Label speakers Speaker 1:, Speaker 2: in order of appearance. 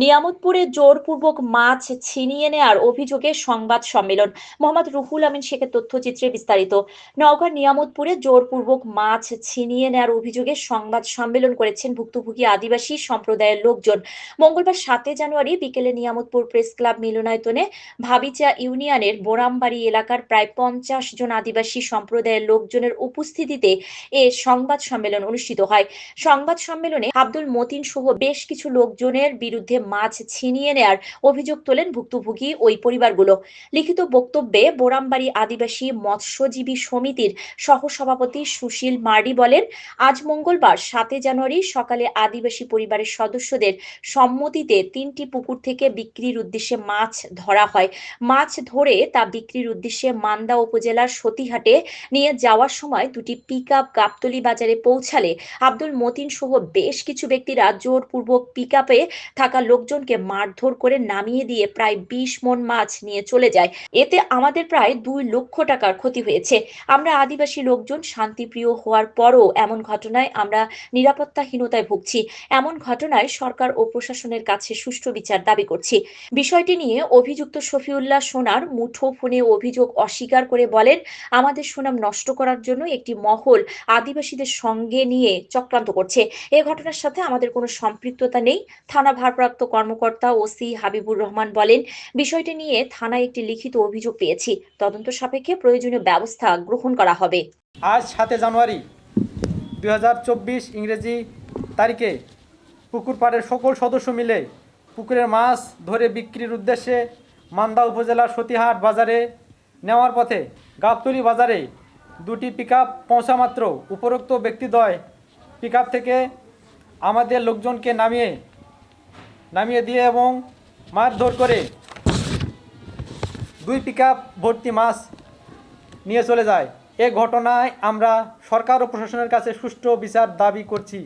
Speaker 1: নিয়ামতপুরে জোরপূর্বক মাছ ছিনিয়ে নেয়ার অভিযোগে সংবাদ সম্মেলন। মোহাম্মদ রুহুল আমিন শেখের তথ্যচিত্রে বিস্তারিত। নওগাঁ নিয়ামতপুরে জোরপূর্বক মাছ ছিনিয়ে নেয়ার অভিযোগে সংবাদ সম্মেলন করেছেন ভুক্তভোগী আদিবাসী সম্প্রদায়ের লোকজন। মঙ্গলবার সাতই জানুয়ারি বিকেলে নিয়ামতপুর প্রেস ক্লাব মিলনায়তনে ভাবিচা ইউনিয়নের বোরামবাড়ি এলাকার প্রায় পঞ্চাশ জন আদিবাসী সম্প্রদায়ের লোকজনের উপস্থিতিতে এ সংবাদ সম্মেলন অনুষ্ঠিত হয়। সংবাদ সম্মেলনে আব্দুল মতিন সহ বেশ কিছু লোকজনের বিরুদ্ধে মাছ ছিনিয়ে নেয়ার অভিযোগ তোলেন ভুক্তভোগী ওই পরিবারগুলো। লিখিত বক্তব্যে বোরামবাড়ি আদিবাসী মৎস্যজীবী সমিতির সহসভাপতি সুশীল মার্ডি বলেন, আজ মঙ্গলবার সাতই জানুয়ারি সকালে আদিবাসী পরিবারের সদস্যদের সম্মতিতে তিনটি পুকুর থেকে বিক্রির উদ্দেশ্যে মাছ ধরা হয়। মাছ ধরে তা বিক্রির উদ্দেশ্যে মান্দা উপজেলার সতীহাটে নিয়ে যাওয়ার সময় দুটি পিক আপ গাবতলি বাজারে পৌঁছালে আব্দুল মতিন সহ বেশ কিছু ব্যক্তিরা জোরপূর্বক পিক আপে থাকা লোকজনকে মারধর করে নামিয়ে দিয়ে প্রায় বিশ মন মাছ নিয়ে চলে যায়। এতে আমাদের প্রায় দুই লক্ষ টাকার ক্ষতি হয়েছে। আমরা আদিবাসী লোকজন শান্তিপ্রিয় হওয়ার পরও এমন ঘটনায় আমরা নিরাপত্তাহীনতায় ভুগছি। এমন ঘটনায় সরকার ও প্রশাসনের কাছে সুষ্ঠু বিচার দাবি করছি। বিষয়টি নিয়ে অভিযুক্ত শফিউল্লাহ সোনার মুঠো ফোনে অভিযোগ অস্বীকার করে বলেন, আমাদের সুনাম নষ্ট করার জন্য একটি মহল আদিবাসীদের সঙ্গে নিয়ে চক্রান্ত করছে। এ ঘটনার সাথে আমাদের কোনো সম্পৃক্ততা নেই। থানা ভারপ্রাপ্ত কর্মকর্তা ওসি হাবিবুর রহমান বলেন, বিষয়টি নিয়ে থানায় একটি লিখিত অভিযোগ পেয়েছি। তদন্ত সাপেক্ষে প্রয়োজনীয় ব্যবস্থা গ্রহণ করা হবে।
Speaker 2: আজ সাতে জানুয়ারি দু হাজার চব্বিশ ইংরেজি তারিখে পুকুর পাড়ের সকল সদস্য মিলে পুকুরের মাছ ধরে বিক্রির উদ্দেশ্যে মান্দা উপজেলার সতীহাট বাজারে নেওয়ার পথে গাবতলি বাজারে দুটি পিক আপ পৌঁছা মাত্র। উপরোক্ত ব্যক্তিদ্বয় পিক থেকে আমাদের লোকজনকে নামিয়ে নামিয়ে দিয়ে এবং মারধর করে দুই পিক ভর্তি মাছ নিয়ে চলে যায়। এ ঘটনায় আমরা সরকার ও প্রশাসনের কাছে সুষ্ঠু বিচার দাবি করছি।